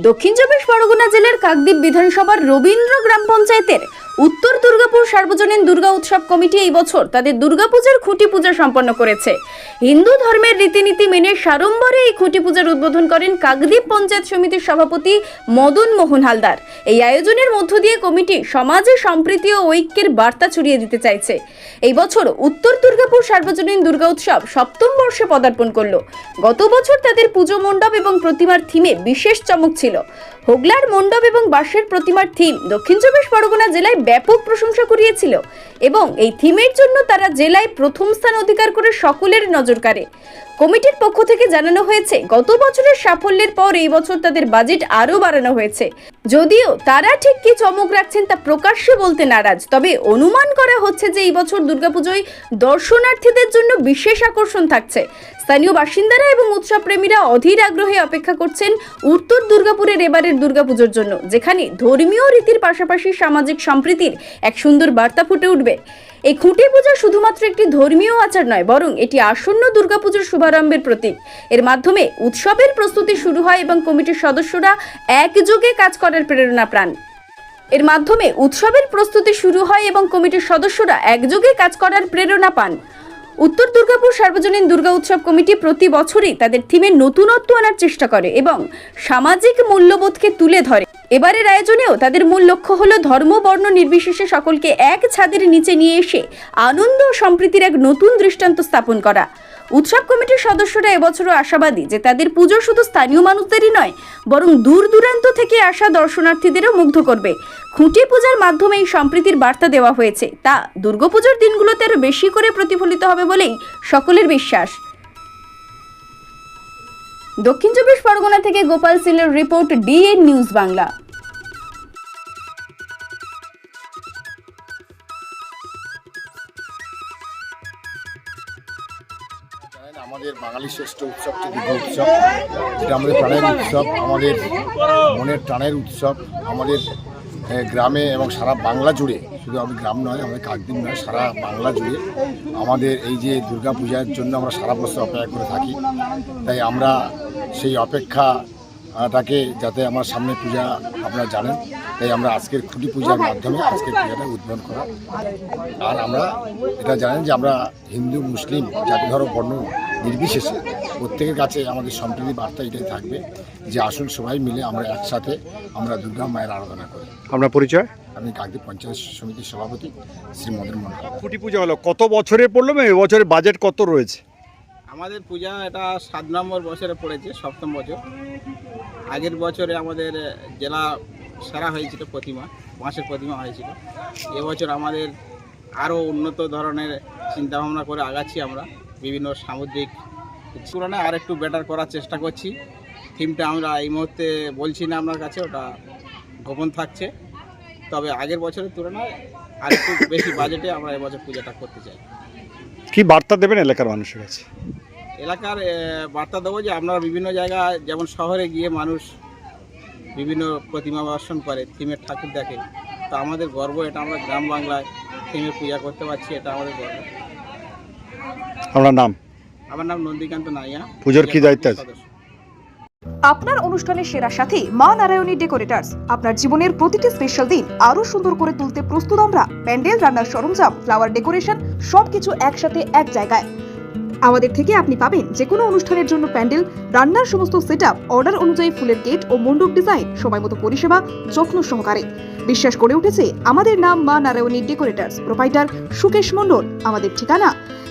দক্ষিণ চব্বিশ পরগনা জেলার কাকদ্বীপ বিধানসভার রবীন্দ্র গ্রাম পঞ্চায়েতের উত্তর দুর্গাপুর সার্বজনীন দুর্গা উৎসব কমিটি এই বছর তাদের দুর্গাপূজার খুঁটি পূজা সম্পন্ন করেছে। হিন্দু ধর্মের রীতিনীতি মেনে সাড়ম্বরে এই খুঁটি পূজার উদ্বোধন করেন কাকদ্বীপ পঞ্চায়েত সমিতির সভাপতি মদন মোহন হালদার। এই আয়োজনের মধ্য দিয়ে কমিটি সমাজে সম্প্রীতি ও ঐক্যের বার্তা ছড়িয়ে দিতে চাইছে। এই বছর উত্তর দুর্গাপুর সার্বজনীন দুর্গা উৎসব সপ্তম বর্ষে পদার্পণ করল। গত বছর তাদের পুজো মণ্ডপ এবং প্রতিমার থিমে বিশেষ চমক ছিল। হোগলার মণ্ডপ এবং বাঁশের প্রতিমার থিম দক্ষিণ চব্বিশ পরগনা জেলায় ব্যাপক প্রশংসা করিয়েছিল এবং এই থিমের জন্য তারা জেলায় প্রথম স্থান অধিকার করে সকলের নজর কাড়ে। কমিটির পক্ষ থেকে জানানো হয়েছে, গত বছরের সাফল্যের পর এই বছর তাদের বাজেট আরও বাড়ানো হয়েছে। যদিও তারা ঠিক কি চমক রাখছেন তা প্রকাশ্যে বলতে নারাজ, তবে অনুমান করা হচ্ছে যে এই বছর দুর্গাপুজোয় দর্শনার্থীদের জন্য বিশেষ আকর্ষণ থাকছে। স্থানীয় বাসিন্দারা এবং উৎসব প্রেমীরা অধীর আগ্রহে অপেক্ষা করছেন উত্তর দুর্গাপুরের এবারের দুর্গাপুজোর জন্য, যেখানে ধর্মীয় রীতির পাশাপাশি সামাজিক সম্প্রীতির এক সুন্দর বার্তা ফুটে উঠবে। এই খুঁটি পূজা শুধুমাত্র একটি ধর্মীয় আচার নয়, বরং এটি আসন্ন দুর্গাপুজোর শুভারম্ভের প্রতীক। এর মাধ্যমে উৎসবের প্রস্তুতি শুরু হয় এবং কমিটির সদস্যরা একযোগে কাজ করার প্রেরণা প্রাণ এর মাধ্যমে উৎসবের প্রস্তুতি শুরু হয় এবং কমিটির সদস্যরা একযোগে কাজ করার প্রেরণা পান। উত্তর দুর্গাপুর সার্বজনীন দুর্গা উৎসব কমিটি প্রতি বছরই তাদের থিমে নতুনত্ব আনার চেষ্টা করে এবং সামাজিক মূল্যবোধকে তুলে ধরে। এবারের আয়োজনেও তাদের মূল লক্ষ্য হলো ধর্ম, বর্ণ নির্বিশেষে সকলকে এক ছাদের নিচে নিয়ে এসে আনন্দ ও সম্প্রীতির এক নতুন দৃষ্টান্ত স্থাপন করা। উৎসব কমিটির সদস্যরা এবছরও আশাবাদী যে তাদের পুজো শুধু স্থানীয় মানুষদেরই নয়, বরং দূর দূরান্ত থেকে আসা দর্শনার্থীদেরও মুগ্ধ করবে। খুঁটি পূজার মাধ্যমে এই সম্প্রীতির বার্তা দেওয়া হয়েছে। তা দুর্গাপুজোর দিনগুলোতে আরও বেশি করে প্রতিফলিত হবে বলেই সকলের বিশ্বাস। দক্ষিণ চব্বিশ পরগনা থেকে গোপাল সিলের রিপোর্ট ডিএন নিউজ বাংলা। আমাদের বাঙালি শ্রেষ্ঠ উৎসব দুর্গা উৎসব এটা আমাদের প্রাণের উৎসব, আমাদের মনের টানের উৎসব, আমাদের গ্রামে এবং সারা বাংলা জুড়ে, শুধু আমি গ্রাম নয়, আমাদের কাকদিন নয়, সারা বাংলা জুড়ে আমাদের এই যে দুর্গা পূজার জন্য আমরা সারা বছর অপেক্ষা করে থাকি। তাই আমরা সেই অপেক্ষাটাকে যাতে আমার সামনে পূজা আপনারা জানেন, তাই আমরা আজকের খুঁটি পূজার মাধ্যমে আজকের পূজাটা উদ্বোধন করা। আর আমরা এটা জানেন যে আমরা হিন্দু, মুসলিম, জাতি ধর্ম, বর্ণ নির্বিশেষে প্রত্যেকের কাছে আমাদের সম্প্রীতি বার্তা এটাই থাকবে যে আসুন সবাই মিলে আমরা একসাথে আমরা দুর্গা মায়ের আরাধনা করি। আপনার পরিচয়? আমি কাকদ্বীপ পঞ্চায়েত সমিতির সভাপতি শ্রী মদন মন্ডল। খুঁটি পূজা হলো কত বছরে পড়ল এবং এবছরের বাজেট কত রয়েছে? আমাদের পূজা এটা সাত নম্বর বছরে পড়েছে সপ্তম বছর। আগের বছরে আমাদের জেলা সেরা হয়েছিল প্রতিমা বাঁশের প্রতিমা হয়েছিল। এবছর আমাদের আরও উন্নত ধরনের চিন্তাভাবনা করে আগাচ্ছি আমরা। বিভিন্ন সামুদ্রিক তুলনায় আর একটু বেটার করার চেষ্টা করছি। থিমটা আমরা এই মুহূর্তে বলছি না আপনার কাছে ওটা গোপন থাকছে। তবে আগের বছরের তুলনায় আর একটু বেশি বাজেটে আমরা এবছর পূজাটা করতে চাই। কি বার্তা দেবেন এলাকার মানুষের কাছে? এলাকার বার্তা দেবো যে আপনারা বিভিন্ন জায়গায় যেমন শহরে গিয়ে মানুষ বিভিন্ন প্রতিমা দর্শন করে থিমের ঠাকুর দেখে। তো আমাদের গর্ব এটা আমরা গ্রাম বাংলায় থিমে পূজা করতে পারছি এটা আমাদের গর্ব। আপনার নাম? আমার নাম নন্দিকান্ত নাইয়া। পুজোর কি দায়িত্ব আছে? আপনার অনুষ্ঠানের সেরা সাথে মা নারায়ণী ডেকোরেটার্স। আপনার জীবনের প্রতিটি স্পেশাল দিন আরও সুন্দর করে তুলতে প্রস্তুত আমরা। প্যান্ডেল রান্নার সরঞ্জাম ফ্লাওয়ার ডেকোরেশন সবকিছু একসাথে এক জায়গায়। আমাদের থেকে আপনি পাবেন যে কোনো অনুষ্ঠানের জন্য প্যান্ডেল রান্নার সমস্ত সেট অর্ডার অনুযায়ী ফুলের গেট ও মণ্ডপ ডিজাইন সময় মতো পরিষেবা যত্ন সহকারে। বিশ্বাস করে উঠেছে আমাদের নাম মা নারায়ণী ডেকোরেটার্স। প্রোপাইটার সুকেশ মণ্ডল আমাদের ঠিকানা।